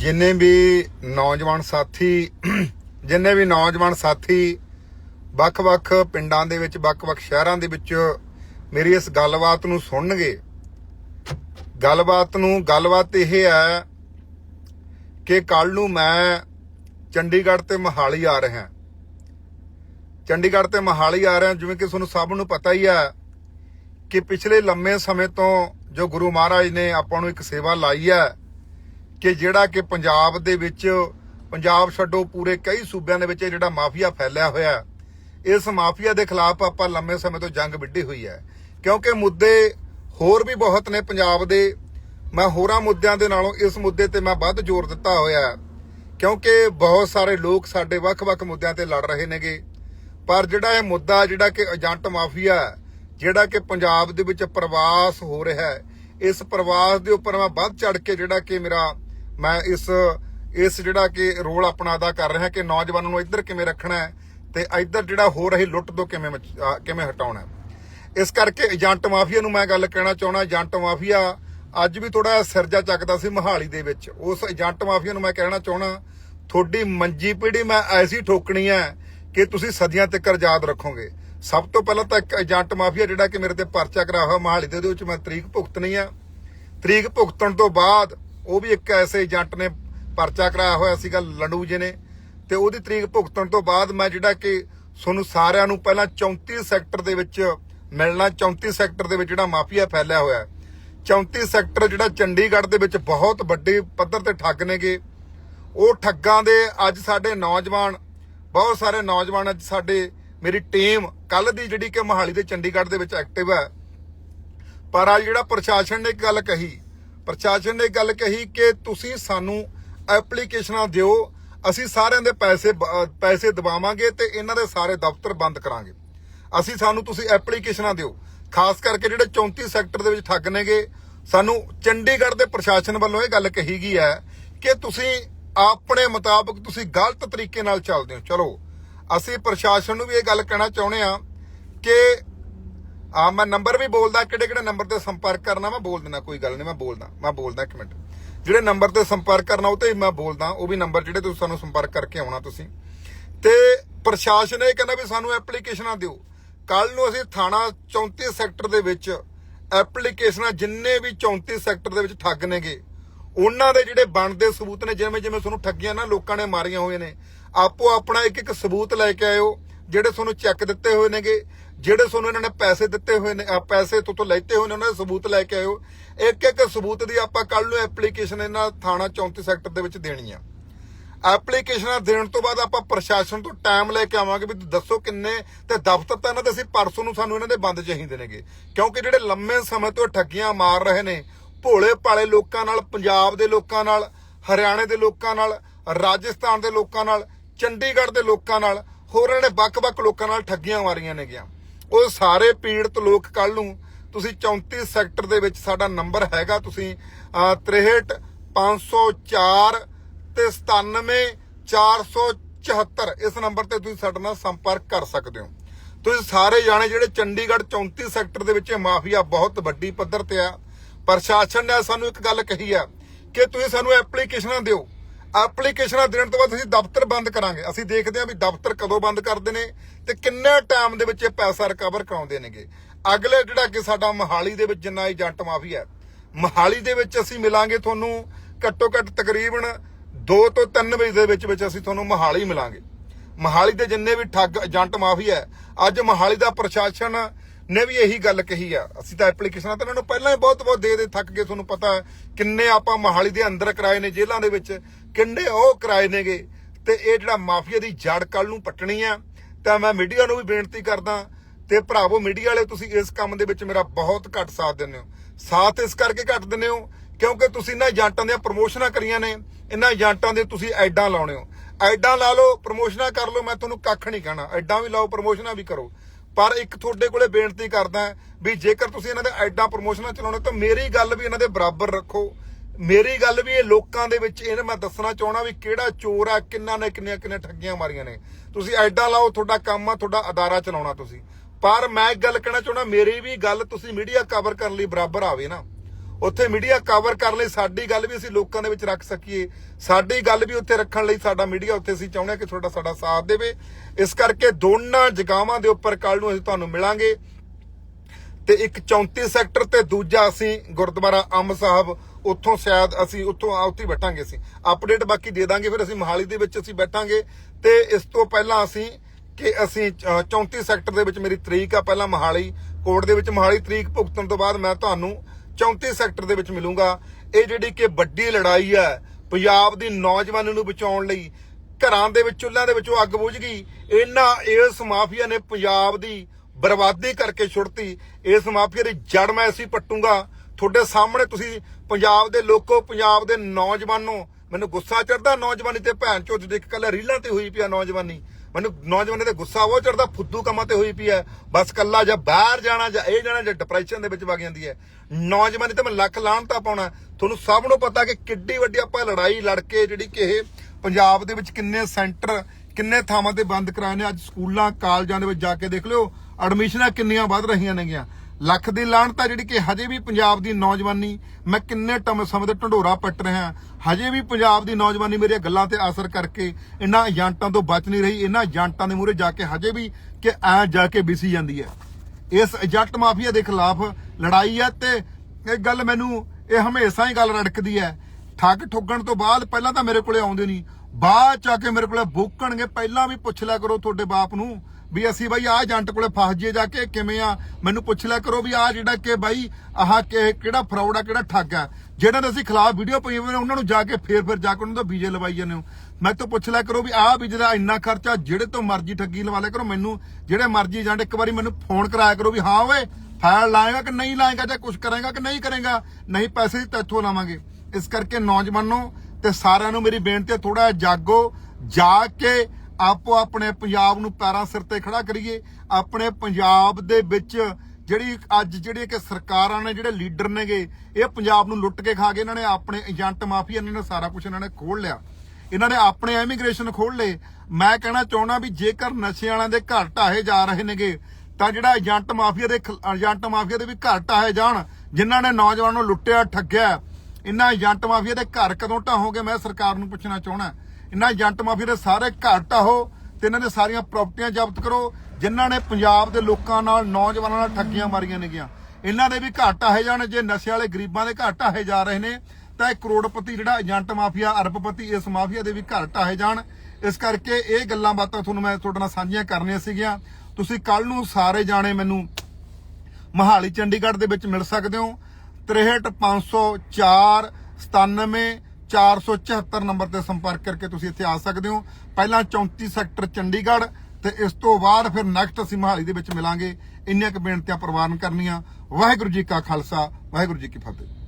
ਜਿੰਨੇ ਵੀ ਨੌਜਵਾਨ ਸਾਥੀ, ਜਿੰਨੇ ਵੀ ਨੌਜਵਾਨ ਸਾਥੀ ਵੱਖ-ਵੱਖ ਪਿੰਡਾਂ ਦੇ ਵਿੱਚ, ਵੱਖ-ਵੱਖ ਸ਼ਹਿਰਾਂ ਦੇ ਵਿੱਚ ਮੇਰੀ ਇਸ ਗੱਲਬਾਤ ਨੂੰ ਸੁਣਨਗੇ। ਗੱਲਬਾਤ ਨੂੰ, ਗੱਲਬਾਤ ਇਹ ਹੈ ਕਿ ਕੱਲ ਨੂੰ ਮੈਂ ਚੰਡੀਗੜ੍ਹ ਤੇ ਮਹਾਲੀ ਆ ਰਿਹਾ। ਚੰਡੀਗੜ੍ਹ ਤੇ ਮਹਾਲੀ ਆ ਰਿਹਾ, ਜਿਵੇਂ ਕਿ ਤੁਹਾਨੂੰ ਸਭ ਨੂੰ ਪਤਾ ਹੀ ਹੈ ਕਿ ਪਿਛਲੇ ਲੰਮੇ ਸਮੇਂ ਤੋਂ ਜੋ ਗੁਰੂ ਮਹਾਰਾਜ ਨੇ ਆਪਾਂ ਨੂੰ ਇੱਕ ਸੇਵਾ ਲਾਈ ਹੈ ਕਿ ਜਿਹੜਾ ਕਿ ਪੰਜਾਬ ਦੇ ਵਿੱਚ, ਪੰਜਾਬ ਛੱਡੋ ਪੂਰੇ ਕਈ ਸੂਬਿਆਂ ਦੇ ਵਿੱਚ ਇਹ ਜਿਹੜਾ ਮਾਫੀਆ ਫੈਲਿਆ ਹੋਇਆ ਇਸ ਮਾਫੀਆ ਦੇ ਖਿਲਾਫ ਆਪਾਂ ਲੰਮੇ ਸਮੇਂ ਤੋਂ ਜੰਗ ਵਿੱਢੀ ਹੋਈ ਹੈ। ਕਿਉਂਕਿ ਮੁੱਦੇ ਹੋਰ ਵੀ ਬਹੁਤ ਨੇ ਪੰਜਾਬ ਦੇ। ਮੈਂ ਹੋਰਾਂ ਮੁੱਦਿਆਂ ਦੇ ਨਾਲੋਂ ਇਸ ਮੁੱਦੇ ਤੇ ਮੈਂ ਵੱਧ ਜ਼ੋਰ ਦਿੱਤਾ ਹੋਇਆ ਹੈ। ਕਿਉਂਕਿ ਬਹੁਤ ਸਾਰੇ ਲੋਕ ਸਾਡੇ ਵੱਖ-ਵੱਖ ਮੁੱਦਿਆਂ ਤੇ ਲੜ ਰਹੇ ਨੇਗੇ। ਪਰ ਜਿਹੜਾ ਇਹ ਮੁੱਦਾ, ਜਿਹੜਾ ਕਿ ਏਜੰਟ ਮਾਫੀਆ ਜਿਹੜਾ ਕਿ ਪੰਜਾਬ ਦੇ ਵਿੱਚ ਪ੍ਰਵਾਸ ਹੋ ਰਿਹਾ ਹੈ, ਇਸ ਪ੍ਰਵਾਸ ਦੇ ਉੱਪਰ ਮੈਂ ਵੱਧ ਚੜ ਕੇ ਜਿਹੜਾ ਕਿ ਮੇਰਾ ਮੈਂ ਇਸ ਇਸ ਜਿਹੜਾ ਕਿ ਰੋਲ ਆਪਣਾ ਅਦਾ ਕਰ ਰਿਹਾ ਕਿ ਨੌਜਵਾਨਾਂ ਨੂੰ ਇੱਧਰ ਕਿਵੇਂ ਰੱਖਣਾ ਹੈ ਤੇ ਇੱਧਰ ਜਿਹੜਾ ਹੋ ਰਹੀ ਲੁੱਟ ਤੋਂ ਕਿਵੇਂ ਕਿਵੇਂ ਹਟਾਉਣਾ ਇਸ ਕਰਕੇ ਏਜੰਟ ਮਾਫੀਆ ਨੂੰ ਮੈਂ ਗੱਲ ਕਹਿਣਾ ਚਾਹਣਾ ਏਜੰਟ ਮਾਫੀਆ ਅੱਜ ਵੀ ਥੋੜਾ ਸਿਰਜਾ ਚੱਕਦਾ ਸੀ ਮਹਾਲੀ ਦੇ ਵਿੱਚ। ਉਸ ਏਜੰਟ ਮਾਫੀਆ ਨੂੰ ਮੈਂ ਕਹਿਣਾ ਚਾਹਣਾ ਤੁਹਾਡੀ ਮੰਜੀ ਪੀੜੀ ਮੈਂ ਐਸੀ ਠੋਕਣੀ ਹੈ ਕਿ ਤੁਸੀਂ ਸਦੀਆਂ ਤੱਕ ਯਾਦ ਰੱਖੋਗੇ। ਸਭ ਤੋਂ ਪਹਿਲਾਂ ਤਾਂ ਇੱਕ ਏਜੰਟ ਮਾਫੀਆ ਜਿਹੜਾ ਕਿ ਮੇਰੇ ਤੇ ਪਰਚਾ ਕਰਾ ਹੋਇਆ ਮਹਾਲੀ ਦੇ, ਉਹਦੇ ਵਿੱਚ ਮੈਂ ਤਰੀਕ ਭੁਗਤਣੀ ਆ ਤਰੀਕ ਭੁਗਤਣ ਤੋਂ ਬਾਅਦ ਉਹ ਵੀ ਇੱਕ ਐਸੇ ਏਜੰਟ ਨੇ ਪਰਚਾ ਕਰਾਇਆ ਹੋਇਆ ਸੀਗਾ ਲੰਡੂ ਜੀ ਨੇ ਤੇ ਉਹਦੀ ਤਰੀਕ ਭੁਗਤਣ ਤੋਂ ਬਾਅਦ ਮੈਂ ਜਿਹੜਾ ਕਿ ਤੁਹਾਨੂੰ ਸਾਰਿਆਂ ਨੂੰ ਪਹਿਲਾਂ 34 ਸੈਕਟਰ ਦੇ ਵਿੱਚ ਮਿਲਣਾ 34 ਸੈਕਟਰ ਦੇ ਵਿੱਚ ਜਿਹੜਾ ਮਾਫੀਆ ਫੈਲਿਆ ਹੋਇਆ ਹੈ। 34 ਸੈਕਟਰ ਜਿਹੜਾ ਚੰਡੀਗੜ੍ਹ ਦੇ ਵਿੱਚ ਬਹੁਤ ਵੱਡੇ ਪੱਧਰ ਤੇ ਠੱਗ ਨੇਗੇ। ਉਹ ਠੱਗਾਂ ਦੇ ਅੱਜ ਸਾਡੇ ਨੌਜਵਾਨ, ਬਹੁਤ ਸਾਰੇ ਨੌਜਵਾਨ ਅੱਜ ਸਾਡੇ, ਮੇਰੀ ਟੀਮ ਕੱਲ ਦੀ ਜਿਹੜੀ ਕਿ ਮਹਾਲੀ ਤੇ ਚੰਡੀਗੜ੍ਹ ਦੇ ਵਿੱਚ ਐਕਟਿਵ ਹੈ। ਪਰ ਅੱਜ ਜਿਹੜਾ ਪ੍ਰਸ਼ਾਸਨ ਨੇ ਇੱਕ ਗੱਲ ਕਹੀ ਪ੍ਰਸ਼ਾਸਨ ਨੇ ਇੱਕ ਗੱਲ ਕਹੀ ਕਿ ਤੁਸੀਂ ਸਾਨੂੰ ਐਪਲੀਕੇਸ਼ਨਾਂ ਦਿਓ, ਅਸੀਂ ਸਾਰਿਆਂ ਦੇ ਪੈਸੇ ਪੈਸੇ ਦਬਾਵਾਂਗੇ ਤੇ ਇਹਨਾਂ ਦੇ ਸਾਰੇ ਦਫ਼ਤਰ ਬੰਦ ਕਰਾਂਗੇ। ਅਸੀਂ ਸਾਨੂੰ ਤੁਸੀਂ ਐਪਲੀਕੇਸ਼ਨਾਂ ਦਿਓ। ਖਾਸ ਕਰਕੇ ਜਿਹੜੇ 34 ਸੈਕਟਰ ਦੇ ਵਿੱਚ ਠੱਗ ਨੇਗੇ, ਸਾਨੂੰ ਚੰਡੀਗੜ੍ਹ ਦੇ ਪ੍ਰਸ਼ਾਸਨ ਵੱਲੋਂ ਇਹ ਗੱਲ ਕਹੀ ਗਈ ਹੈ ਕਿ ਤੁਸੀਂ ਆਪਣੇ ਮੁਤਾਬਕ ਤੁਸੀਂ ਗਲਤ ਤਰੀਕੇ ਨਾਲ ਚੱਲਦੇ ਹੋ। ਚਲੋ, ਅਸੀਂ ਪ੍ਰਸ਼ਾਸਨ ਨੂੰ ਵੀ ਇਹ ਗੱਲ ਕਹਿਣਾ ਚਾਹੁੰਦੇ ਆ ਕਿ ਆ ਮੈਂ ਨੰਬਰ ਵੀ ਬੋਲਦਾ, ਕਿਹੜੇ ਕਿਹੜੇ ਨੰਬਰ ਤੇ ਸੰਪਰਕ ਕਰਨਾ, ਮੈਂ ਬੋਲ ਦਿੰਦਾ, ਕੋਈ ਗੱਲ ਨਹੀਂ, ਮੈਂ ਬੋਲਦਾ ਮੈਂ ਬੋਲਦਾ ਇੱਕ ਮਿੰਟ। ਜਿਹੜੇ ਨੰਬਰ ਤੇ ਸੰਪਰਕ ਕਰਨਾ, ਉਹ ਤੇ ਮੈਂ ਬੋਲਦਾ, ਉਹ ਵੀ ਨੰਬਰ ਜਿਹੜੇ ਤੁਸੀਂ ਸਾਨੂੰ ਸੰਪਰਕ ਕਰਕੇ ਆਉਣਾ ਤੁਸੀਂ। ਤੇ ਪ੍ਰਸ਼ਾਸਨ ਇਹ ਕਹਿੰਦਾ ਵੀ ਸਾਨੂੰ ਐਪਲੀਕੇਸ਼ਨਾਂ ਦਿਓ। ਕੱਲ ਨੂੰ ਅਸੀਂ ਥਾਣਾ 34 ਸੈਕਟਰ ਦੇ ਵਿੱਚ ਐਪਲੀਕੇਸ਼ਨਾਂ, ਜਿੰਨੇ ਵੀ 34 ਸੈਕਟਰ ਦੇ ਵਿੱਚ ਠੱਗ ਨੇਗੇ, ਉਹਨਾਂ ਦੇ ਜਿਹੜੇ ਬਣਦੇ ਸਬੂਤ ਨੇ, ਜਿਵੇਂ ਜਿਵੇਂ ਤੁਹਾਨੂੰ ਠੱਗੀਆਂ ਨਾ ਲੋਕਾਂ ਨੇ ਮਾਰੀਆਂ ਹੋਈਆਂ ਨੇ, ਆਪੋ ਆਪਣਾ ਇੱਕ ਇੱਕ ਸਬੂਤ ਲੈ ਕੇ ਆਇਓ, ਜਿਹੜੇ ਤੁਹਾਨੂੰ ਚੈੱਕ ਦਿੱਤੇ ਹੋਏ ਨੇਗੇ। ਜਿਹੜੇ ਤੁਹਾਨੂੰ ਇਹਨਾਂ ਨੇ ਪੈਸੇ ਦਿੱਤੇ ਹੋਏ ਨੇ, ਆਹ ਪੈਸੇ ਤੋਂ ਤੋਂ ਲੈਤੇ ਹੋਏ ਨੇ, ਉਹਨਾਂ ਦੇ ਸਬੂਤ ਲੈ ਕੇ ਆਇਓ। ਇੱਕ ਇੱਕ ਸਬੂਤ ਦੀ ਆਪਾਂ ਕੱਲ ਨੂੰ ਐਪਲੀਕੇਸ਼ਨ ਇਹਨਾਂ ਥਾਣਾ 34 ਸੈਕਟਰ ਦੇ ਵਿੱਚ ਦੇਣੀ ਆ। ਐਪਲੀਕੇਸ਼ਨਾਂ ਦੇਣ ਤੋਂ ਬਾਅਦ ਆਪਾਂ ਪ੍ਰਸ਼ਾਸਨ ਤੋਂ ਟਾਈਮ ਲੈ ਕੇ ਆਵਾਂਗੇ ਵੀ ਦੱਸੋ ਕਿੰਨੇ, ਤੇ ਦਫ਼ਤਰ ਤਾਂ ਇਹਨਾਂ ਦੇ ਅਸੀਂ ਪਰਸੋਂ ਨੂੰ ਸਾਨੂੰ ਇਹਨਾਂ ਦੇ ਬੰਦ ਚਾਹੀਦੇ ਨੇਗੇ। ਕਿਉਂਕਿ ਜਿਹੜੇ ਲੰਮੇ ਸਮੇਂ ਤੋਂ ਠੱਗੀਆਂ ਮਾਰ ਰਹੇ ਨੇ, ਭੋਲੇ ਭਾਲੇ ਲੋਕਾਂ ਨਾਲ, ਪੰਜਾਬ ਦੇ ਲੋਕਾਂ ਨਾਲ, ਹਰਿਆਣੇ ਦੇ ਲੋਕਾਂ ਨਾਲ, ਰਾਜਸਥਾਨ ਦੇ ਲੋਕਾਂ ਨਾਲ, ਚੰਡੀਗੜ੍ਹ ਦੇ ਲੋਕਾਂ ਨਾਲ, ਹੋਰ ਇਹਨਾਂ ਨੇ ਵੱਖ-ਵੱਖ ਲੋਕਾਂ ਨਾਲ ਠੱਗੀਆਂ ਮਾਰੀਆਂ ਨੇਗੀਆਂ। ਉਹ ਸਾਰੇ ਪੀੜਤ ਲੋਕ ਕੱਲ ਨੂੰ ਤੁਸੀਂ 34 ਸੈਕਟਰ ਦੇ ਵਿੱਚ ਸਾਡਾ ਨੰਬਰ ਹੈਗਾ ਤੁਸੀਂ ਅਹ, 63 504 ਤੇ 97 474 ਇਸ ਨੰਬਰ ਤੇ ਤੁਸੀਂ ਸਾਡੇ ਨਾਲ ਸੰਪਰਕ ਕਰ ਸਕਦੇ ਹੋ। ਤੁਸੀਂ ਸਾਰੇ ਜਾਣੇ ਜਿਹੜੇ ਚੰਡੀਗੜ੍ਹ 34 ਸੈਕਟਰ ਦੇ ਵਿੱਚ ਇਹ ਮਾਫੀਆ ਬਹੁਤ ਵੱਡੀ ਪੱਧਰ ਤੇ ਆ ਪ੍ਰਸ਼ਾਸਨ ਨੇ ਸਾਨੂੰ ਇੱਕ ਗੱਲ ਕਹੀ ਆ ਕਿ ਤੁਸੀਂ ਸਾਨੂੰ ਐਪਲੀਕੇਸ਼ਨਾਂ ਦਿਓ। ਐਪਲੀਕੇਸ਼ਨਾਂ ਦੇਣ ਤੋਂ ਬਾਅਦ ਅਸੀਂ ਦਫ਼ਤਰ ਬੰਦ ਕਰਾਂਗੇ। ਅਸੀਂ ਦੇਖਦੇ ਹਾਂ ਵੀ ਦਫ਼ਤਰ ਕਦੋਂ ਬੰਦ ਕਰਦੇ ਨੇ ਤੇ ਕਿੰਨੇ ਟਾਈਮ ਦੇ ਵਿੱਚ ਇਹ ਪੈਸਾ ਰਿਕਵਰ ਕਰਾਉਂਦੇ ਨੇਗੇ। ਅਗਲੇ ਜਿਹੜਾ ਕਿ ਸਾਡਾ ਮਹਾਲੀ ਦੇ ਵਿੱਚ ਜਿੰਨਾ ਏਜੰਟ ਮਾਫੀ ਹੈ ਮਹਾਲੀ ਦੇ ਵਿੱਚ ਅਸੀਂ ਮਿਲਾਂਗੇ ਤੁਹਾਨੂੰ ਘੱਟੋ ਘੱਟ ਤਕਰੀਬਨ 2 ਤੋਂ 3 ਵਜੇ ਦੇ ਵਿੱਚ ਵਿੱਚ ਅਸੀਂ ਤੁਹਾਨੂੰ ਮਹਾਲੀ ਮਿਲਾਂਗੇ। ਮਹਾਲੀ ਦੇ ਜਿੰਨੇ ਵੀ ਠੱਗ ਏਜੰਟ ਮਾਫੀ ਹੈ, ਅੱਜ ਮਹਾਲੀ ਦਾ ਪ੍ਰਸ਼ਾਸਨ ਨੇ ਵੀ ਇਹੀ ਗੱਲ ਕਹੀ ਆ। ਅਸੀਂ ਤਾਂ ਐਪਲੀਕੇਸ਼ਨਾਂ ਤਾਂ ਇਹਨਾਂ ਨੂੰ ਪਹਿਲਾਂ ਹੀ ਬਹੁਤ ਬਹੁਤ ਦੇ ਦੇ ਥੱਕ ਗਏ, ਤੁਹਾਨੂੰ ਪਤਾ ਕਿੰਨੇ ਆਪਾਂ ਮਹਾਲੀ ਦੇ ਅੰਦਰ ਕਰਾਏ ਨੇ ਜੇਲ੍ਹਾਂ ਦੇ ਵਿੱਚ, ਕਿੰਨੇ ਉਹ ਕਰਾਏ ਨੇਗੇ। ਤੇ ਇਹ ਜਿਹੜਾ ਮਾਫੀਆ ਦੀ ਜੜ ਕੱਲ ਨੂੰ ਪੱਟਣੀ ਆ, ਤਾਂ ਮੈਂ ਮੀਡੀਆ ਨੂੰ ਵੀ ਬੇਨਤੀ ਕਰਦਾ, ਤੇ ਭਰਾਵੋ, ਮੀਡੀਆ ਵਾਲੇ ਤੁਸੀਂ ਇਸ ਕੰਮ ਦੇ ਵਿੱਚ ਮੇਰਾ ਬਹੁਤ ਘੱਟ ਸਾਥ ਦਿੰਦੇ ਹੋ। ਸਾਥ ਇਸ ਕਰਕੇ ਘੱਟ ਦਿੰਦੇ ਹੋ, ਕਿਉਂਕਿ ਤੁਸੀਂ ਇਹਨਾਂ ਏਜੰਟਾਂ ਦੀਆਂ ਪ੍ਰਮੋਸ਼ਨਾਂ ਕਰੀਆਂ ਨੇ, ਇਹਨਾਂ ਏਜੰਟਾਂ ਦੇ ਤੁਸੀਂ ਐਡਾਂ ਲਾਉਣੇ ਹੋ। ਐਡਾਂ ਲਾ ਲਓ, ਪ੍ਰਮੋਸ਼ਨਾਂ ਕਰ ਲਓ, ਮੈਂ ਤੁਹਾਨੂੰ ਕੱਖ ਨਹੀਂ ਕਹਿਣਾ। ਐਡਾਂ ਵੀ ਲਾਓ, ਪ੍ਰਮੋਸ਼ਨਾਂ ਵੀ ਕਰੋ। ਪਰ ਇੱਕ ਤੁਹਾਡੇ ਕੋਲੇ ਬੇਨਤੀ ਕਰਦਾ ਵੀ ਜੇਕਰ ਤੁਸੀਂ ਇਹਨਾਂ ਦੇ ਐਡਾਂ ਪ੍ਰਮੋਸ਼ਨਾਂ ਚਲਾਉਣੇ ਤਾਂ ਮੇਰੀ ਗੱਲ ਵੀ ਇਹਨਾਂ ਦੇ ਬਰਾਬਰ ਰੱਖੋ। ਮੇਰੀ ਗੱਲ ਵੀ ਇਹ ਲੋਕਾਂ ਦੇ ਵਿੱਚ ਇਹਨੇ ਮੈਂ ਦੱਸਣਾ ਚਾਹਣਾ ਵੀ ਕਿਹੜਾ ਚੋਰ ਆ, ਕਿੰਨਾ ਨੇ ਕਿੰਨੀਆਂ ਕਿੰਨੀਆਂ ਠੱਗੀਆਂ ਮਾਰੀਆਂ ਨੇ। ਤੁਸੀਂ ਐਡਾ ਲਾਓ, ਤੁਹਾਡਾ ਕੰਮ ਆ, ਤੁਹਾਡਾ ਅਦਾਰਾ ਚਲਾਉਣਾ ਤੁਸੀਂ। ਪਰ ਮੈਂ ਇੱਕ ਗੱਲ ਕਹਿਣਾ ਚਾਹਣਾ ਮੇਰੀ ਵੀ ਗੱਲ ਤੁਸੀਂ ਮੀਡੀਆ ਕਵਰ ਕਰਨ ਲਈ ਬਰਾਬਰ ਆਵੇ ਨਾ। ਉੱਥੇ ਮੀਡੀਆ ਕਵਰ ਕਰਨ ਲਈ ਸਾਡੀ ਗੱਲ ਵੀ ਅਸੀਂ ਲੋਕਾਂ ਦੇ ਵਿੱਚ ਰੱਖ ਸਕੀਏ। ਸਾਡੀ ਗੱਲ ਵੀ ਉੱਥੇ ਰੱਖਣ ਲਈ ਸਾਡਾ ਮੀਡੀਆ ਉੱਥੇ ਅਸੀਂ ਚਾਹੁੰਦੇ ਹਾਂ ਕਿ ਤੁਹਾਡਾ ਸਾਡਾ ਸਾਥ ਦੇਵੇ। ਇਸ ਕਰਕੇ ਦੋਨਾਂ ਜਗਾਵਾਂ ਦੇ ਉੱਪਰ ਕੱਲ ਨੂੰ ਅਸੀਂ ਤੁਹਾਨੂੰ ਮਿਲਾਂਗੇ। ਤੇ ਇੱਕ 34 ਸੈਕਟਰ ਤੇ ਦੂਜਾ ਅਸੀਂ ਗੁਰਦੁਆਰਾ ਅੰਬ ਸਾਹਿਬ ਉੱਥੋਂ ਸ਼ਾਇਦ ਅਸੀਂ ਉੱਥੋਂ ਆ ਉੱਥੇ ਬੈਠਾਂਗੇ ਅਸੀਂ। ਅਪਡੇਟ ਬਾਕੀ ਦੇ ਦਾਂਗੇ ਫਿਰ ਅਸੀਂ ਮਹਾਲੀ ਦੇ ਵਿੱਚ ਅਸੀਂ ਬੈਠਾਂਗੇ। ਤੇ ਇਸ ਤੋਂ ਪਹਿਲਾਂ ਅਸੀਂ ਕਿ ਅਸੀਂ ਅ, 34 ਸੈਕਟਰ ਦੇ ਵਿੱਚ ਮੇਰੀ ਤਰੀਕ ਆ ਪਹਿਲਾਂ ਮਹਾਲੀ। ਕੋਰਟ ਦੇ ਵਿੱਚ ਮਹਾਲੀ ਤਰੀਕ ਭੁਗਤਣ ਤੋਂ ਬਾਅਦ ਮੈਂ ਤੁਹਾਨੂੰ 34 ਸੈਕਟਰ ਦੇ ਵਿੱਚ ਮਿਲੂੰਗਾ। ਇਹ ਜਿਹੜੀ ਕਿ ਵੱਡੀ ਲੜਾਈ ਹੈ, ਪੰਜਾਬ ਦੀ ਨੌਜਵਾਨੀ ਨੂੰ ਬਚਾਉਣ ਲਈ ਘਰਾਂ ਦੇ ਵਿੱਚ, ਚੁੱਲ੍ਹਿਆਂ ਦੇ ਵਿੱਚੋਂ ਅੱਗ ਬੁਝ ਗਈ। ਇਹਨਾਂ ਇਸ ਮਾਫੀਆ ਨੇ ਪੰਜਾਬ ਦੀ ਬਰਬਾਦੀ ਕਰਕੇ ਛੁੱਟਤੀ। ਇਸ ਮਾਫੀਆ ਦੀ ਜੜ ਮੈਂ ਅਸੀਂ ਪੱਟੂਗਾ। ਤੁਹਾਡੇ ਸਾਹਮਣੇ ਤੁਸੀਂ ਪੰਜਾਬ ਦੇ ਲੋਕੋ, ਪੰਜਾਬ ਦੇ ਨੌਜਵਾਨੋ, ਮੈਨੂੰ ਗੁੱਸਾ ਚੜਦਾ ਨੌਜਵਾਨੀ ਤੇ ਭੈਣ ਚੋਦ ਦੇਖ ਕੱਲਾ ਰੀਲਾਂ ਤੇ ਹੋਈ ਪਿਆ ਨੌਜਵਾਨੀ। ਮੈਨੂੰ ਨੌਜਵਾਨਾਂ ਤੇ ਗੁੱਸਾ ਉਹ ਚੜਦਾ, ਫੁੱਦੂ ਕੰਮਾਂ ਤੇ ਹੋਈ ਪਈ ਹੈ। ਬਸ ਕੱਲਾ ਜਾਂ ਬਾਹਰ ਜਾਣਾ ਜਾਂ ਇਹ ਜਾਣਾ ਜਾਂ ਡਿਪਰੈਸ਼ਨ ਦੇ ਵਿੱਚ ਵਗ ਜਾਂਦੀ ਹੈ। ਨੌਜਵਾਨੀ ਤੇ ਮੈਂ ਲੱਖ ਲਾਹਨਤਾ ਪਾਉਣਾ ਤੁਹਾਨੂੰ ਸਭ ਨੂੰ ਪਤਾ ਕਿ ਕਿੱਡੀ ਵੱਡੀ ਆਪਾਂ ਲੜਾਈ ਲੜ ਕੇ ਜਿਹੜੀ ਕਿ ਇਹ ਪੰਜਾਬ ਦੇ ਵਿੱਚ ਕਿੰਨੇ ਸੈਂਟਰ, ਕਿੰਨੇ ਥਾਵਾਂ ਤੇ ਬੰਦ ਕਰਾਏ ਨੇ। ਅੱਜ ਸਕੂਲਾਂ, ਕਾਲਜਾਂ ਦੇ ਵਿੱਚ ਜਾ ਕੇ ਦੇਖ ਲਿਓ ਐਡਮਿਸ਼ਨਾਂ ਕਿੰਨੀਆਂ ਵੱਧ ਰਹੀਆਂ ਨੇਗੀਆਂ। ਲੱਖ ਦੀ ਲਾਹਨਤ ਜਿਹੜੀ ਕਿ ਹਜੇ ਵੀ ਪੰਜਾਬ ਦੀ ਨੌਜਵਾਨੀ, ਮੈਂ ਕਿੰਨੇ ਟਮ ਸਮੇਂ ਤੇ ਢੰਡੋਰਾ ਪੱਟ ਰਿਹਾ ਹਜੇ ਵੀ ਪੰਜਾਬ ਦੀ ਨੌਜਵਾਨੀ ਮੇਰੀਆਂ ਗੱਲਾਂ ਤੇ ਅਸਰ ਕਰਕੇ ਇਹਨਾਂ ਏਜੰਟਾਂ ਤੋਂ ਬਚ ਨਹੀਂ ਰਹੀ, ਇਹਨਾਂ ਏਜੰਟਾਂ ਦੇ ਮੂਹਰੇ ਜਾ ਕੇ ਹਜੇ ਵੀ ਕਿ ਐ ਜਾ ਕੇ ਵਿਸੀ ਜਾਂਦੀ ਹੈ। ਇਸ ਏਜੰਟ ਮਾਫੀਆ ਦੇ ਖਿਲਾਫ ਲੜਾਈ ਹੈ ਤੇ ਇਹ ਗੱਲ ਮੈਨੂੰ, ਇਹ ਹਮੇਸ਼ਾ ਹੀ ਗੱਲ ਰੜਕਦੀ ਹੈ। ਠੱਗ ਠੁੱਗਣ ਤੋਂ ਬਾਅਦ ਪਹਿਲਾਂ ਤਾਂ ਮੇਰੇ ਕੋਲੇ ਆਉਂਦੇ ਨਹੀਂ, ਬਾਅਦ ਚ ਆ ਕੇ ਮੇਰੇ ਕੋਲੇ ਬੁੱਕਣਗੇ ਪਹਿਲਾਂ ਵੀ ਪੁੱਛ ਲਿਆ ਕਰੋ ਤੁਹਾਡੇ ਬਾਪ ਨੂੰ। ਵੀ ਅਸੀਂ ਬਾਈ ਆਹ ਏਜੰਟ ਕੋਲੇ ਫਸ ਜੇ ਜਾ ਕੇ, ਕਿਵੇਂ ਆ? ਮੈਨੂੰ ਪੁੱਛ ਲਿਆ ਕਰੋ ਵੀ ਆਹ ਜਿਹੜਾ ਕਿ ਬਾਈ ਆਹ ਕਿਹੜਾ ਫਰਾਡ ਆ, ਕਿਹੜਾ ਠੱਗ ਆ? ਜਿਹਨਾਂ ਦੇ ਅਸੀਂ ਖਿਲਾਫ ਵੀਡੀਓ ਪਈ ਹੋਈ ਨੇ, ਉਹਨਾਂ ਨੂੰ ਜਾ ਕੇ ਫੇਰ ਫੇਰ ਜਾ ਕੇ ਉਹਨਾਂ ਦਾ ਵੀਜ਼ੇ ਲਵਾਈ ਜਾਂਦੇ ਹੋ। ਮੈਂ ਤੋਂ ਪੁੱਛ ਲਿਆ ਕਰੋ ਵੀ ਆਹ ਵੀਜ਼ੇ ਦਾ ਇੰਨਾ ਖਰਚਾ, ਜਿਹੜੇ ਤੋਂ ਮਰਜ਼ੀ ਠੱਗੀ ਲਵਾ ਲਿਆ ਕਰੋ, ਮੈਨੂੰ ਜਿਹੜੇ ਮਰਜ਼ੀ ਏਜੰਟ ਇੱਕ ਵਾਰੀ ਮੈਨੂੰ ਫੋਨ ਕਰਾਇਆ ਕਰੋ ਵੀ ਹਾਂ ਓਏ, ਫਾਇਲ ਲਾਏਗਾ ਕਿ ਨਹੀਂ ਲਾਏਗਾ ਜਾਂ ਕੁਝ ਕਰੇਗਾ ਕਿ ਨਹੀਂ ਕਰੇਗਾ? ਨਹੀਂ ਪੈਸੇ ਦੀ ਤੈਥੋਂ ਲਾਵਾਂਗੇ। ਇਸ ਕਰਕੇ ਨੌਜਵਾਨੋ ਤੇ ਸਾਰਿਆਂ ਨੂੰ ਮੇਰੀ ਬੇਨਤੀ ਹੈ ਥੋੜਾ ਜਾਗੋ, ਜਾ ਕੇ ਆਪੋ ਆਪਣੇ ਪੰਜਾਬ ਨੂੰ ਪੈਰਾਂ ਸਿਰ ਤੇ ਖੜਾ ਕਰੀਏ। ਆਪਣੇ ਪੰਜਾਬ ਦੇ ਵਿੱਚ ਜਿਹੜੀ ਅੱਜ ਜਿਹੜੀ ਕਿ ਸਰਕਾਰਾਂ ਨੇ, ਜਿਹੜੇ ਲੀਡਰ ਨੇਗੇ, ਇਹ ਪੰਜਾਬ ਨੂੰ ਲੁੱਟ ਕੇ ਖਾ ਗਏ। ਇਹਨਾਂ ਨੇ ਆਪਣੇ ਏਜੰਟ ਮਾਫੀਆ ਇਹਨਾਂ ਨੇ ਸਾਰਾ ਕੁਝ ਇਹਨਾਂ ਨੇ ਖੋਲ ਲਿਆ। ਇਹਨਾਂ ਨੇ ਆਪਣੇ ਇਮੀਗ੍ਰੇਸ਼ਨ ਖੋਲ ਲਏ। ਮੈਂ ਕਹਿਣਾ ਚਾਹੁੰਦਾ ਵੀ ਜੇਕਰ ਨਸ਼ੇ ਵਾਲਿਆਂ ਦੇ ਘਰ ਢਾਹੇ ਜਾ ਰਹੇ ਨੇਗੇ, ਤਾਂ ਜਿਹੜਾ ਏਜੰਟ ਮਾਫੀਆ ਦੇ ਏਜੰਟ ਮਾਫੀਆ ਦੇ ਵੀ ਘਰ ਢਾਹੇ ਜਾਣ, ਜਿਨ੍ਹਾਂ ਨੇ ਨੌਜਵਾਨ ਨੂੰ ਲੁੱਟਿਆ, ਠੱਗਿਆ, ਇਹਨਾਂ ਏਜੰਟ ਮਾਫੀਆ ਦੇ ਘਰ ਕਦੋਂ ਢਾਹੋਗੇ? ਮੈਂ ਸਰਕਾਰ ਨੂੰ ਪੁੱਛਣਾ ਚਾਹੁੰਦਾ। ਇਹਨਾਂ ਏਜੰਟ ਮਾਫੀਆ ਦੇ ਸਾਰੇ ਘਰ ਢਾਹੋ ਤੇ ਇਹਨਾਂ ਦੇ ਸਾਰੀਆਂ ਪ੍ਰਾਪਰਟੀਆਂ ਜ਼ਬਤ ਕਰੋ, ਜਿਨ੍ਹਾਂ ਨੇ ਪੰਜਾਬ ਦੇ ਲੋਕਾਂ ਨਾਲ, ਨੌਜਵਾਨਾਂ ਨਾਲ ਠੱਗੀਆਂ ਮਾਰੀਆਂ ਨੇਗੀਆਂ। ਇਹਨਾਂ ਦੇ ਵੀ ਘਰ ਢਾਹੇ ਜਾਣ, ਜੇ ਨਸ਼ੇ ਵਾਲੇ ਗਰੀਬਾਂ ਦੇ ਘਰ ਢਾਹੇ ਜਾ ਰਹੇ ਨੇ, ਤਾਂ ਇਹ ਕਰੋੜਪਤੀ ਜਿਹੜਾ ਏਜੰਟ ਮਾਫੀਆ, ਅਰਬਪਤੀ ਇਸ ਮਾਫੀਆ ਦੇ ਵੀ ਘਰ ਢਾਹੇ ਜਾਣ। ਇਸ ਕਰਕੇ ਇਹ ਗੱਲਾਂ ਬਾਤਾਂ ਤੁਹਾਨੂੰ ਮੈਂ ਤੁਹਾਡੇ ਨਾਲ ਸਾਂਝੀਆਂ ਕਰਨੀਆਂ ਸੀਗੀਆਂ। ਤੁਸੀਂ ਕੱਲ ਨੂੰ ਸਾਰੇ ਜਾਣੇ ਮੈਨੂੰ ਮਹਾਲੀ ਚੰਡੀਗੜ੍ਹ ਦੇ ਵਿੱਚ ਮਿਲ ਸਕਦੇ ਹੋ। 63504 97 474 ਨੰਬਰ ਤੇ ਸੰਪਰਕ ਕਰਕੇ ਤੁਸੀਂ ਇੱਥੇ ਆ ਸਕਦੇ ਹੋ। ਪਹਿਲਾਂ 34 ਸੈਕਟਰ ਚੰਡੀਗੜ੍ਹ ਤੇ ਇਸ ਤੋਂ ਬਾਅਦ ਫਿਰ ਨੈਕਸਟ ਅਸੀਂ ਮਹਾਲੀ ਦੇ ਵਿੱਚ ਮਿਲਾਂਗੇ। ਇੰਨੀਆਂ ਕੁ ਬੇਨਤੀਆਂ ਪ੍ਰਵਾਨ ਕਰਨੀਆਂ। ਵਾਹਿਗੁਰੂ ਜੀ ਕਾ ਖਾਲਸਾ, ਵਾਹਿਗੁਰੂ ਜੀ ਕੀ ਫਤਿਹ।